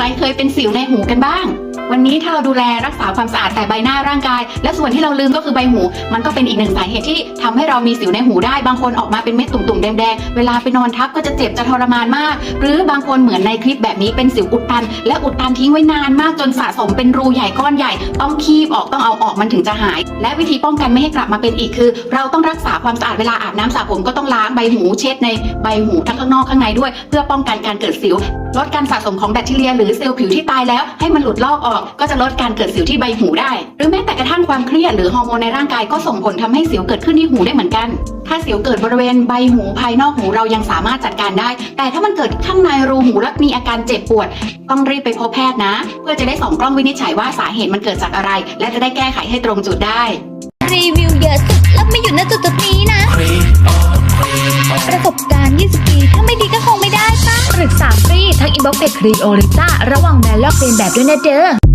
ใครเคยเป็นสิวในหูกันบ้าง วันนี้ถ้าเราดูแลรักษาความสะอาดแต่ใบหน้าร่างกาย และส่วนที่เราลืมก็คือใบหู มันก็เป็นอีกหนึ่งสาเหตุที่ทำให้เรามีสิวในหูได้บางคนออกมาเป็นเม็ดตุ่มๆแดงๆเวลาไปนอนทับก็จะเจ็บจะทรมานมาก หรือบางคนเหมือนในคลิปแบบนี้เป็นสิวอุดตัน และอุดตันทิ้งไว้นานมากจนสะสมเป็นรูใหญ่ก้อนใหญ่ ต้องคีบออกต้องเอาออกมันถึงจะหาย และวิธีป้องกันไม่ให้กลับมาเป็นอีกคือ เราต้องรักษาความสะอาดเวลาอาบน้ำสระผมก็ต้องล้างใบหูเช็ดในใบหูทั้งข้างนอกข้างในด้วย เพื่อป้องกันการเกิดสิวลดการสะสมของแบคทีเรียหรือเซลล์ผิวที่ตายแล้ว ให้มันหลุดลอกออก ก็จะลดการเกิดสิวที่ใบหูได้ หรือแม้แต่กระทั่งความเครียดหรือฮอร์โมนในร่างกายก็ส่งผลทำให้สิวเกิดขึ้นที่หูได้เหมือนกัน ถ้าสิวเกิดบริเวณใบหูภายนอกหูเรายังสามารถจัดการได้ แต่ถ้ามันเกิดข้างในรูหูและมีอาการเจ็บปวด ต้องรีบไปพบแพทย์นะ เพื่อจะได้ส่องกล้องวินิจฉัยว่าสาเหตุมันเกิดจากอะไร และจะได้แก้ไขให้ตรงจุดได้รีวิวเยอะสุดแล้วม่ ปรึกษาฟรีทั้งอินบ็อกซ์เพจครีโอลิต้าระหว่างแบนลอกเลียนแบบด้วยนะเด้อ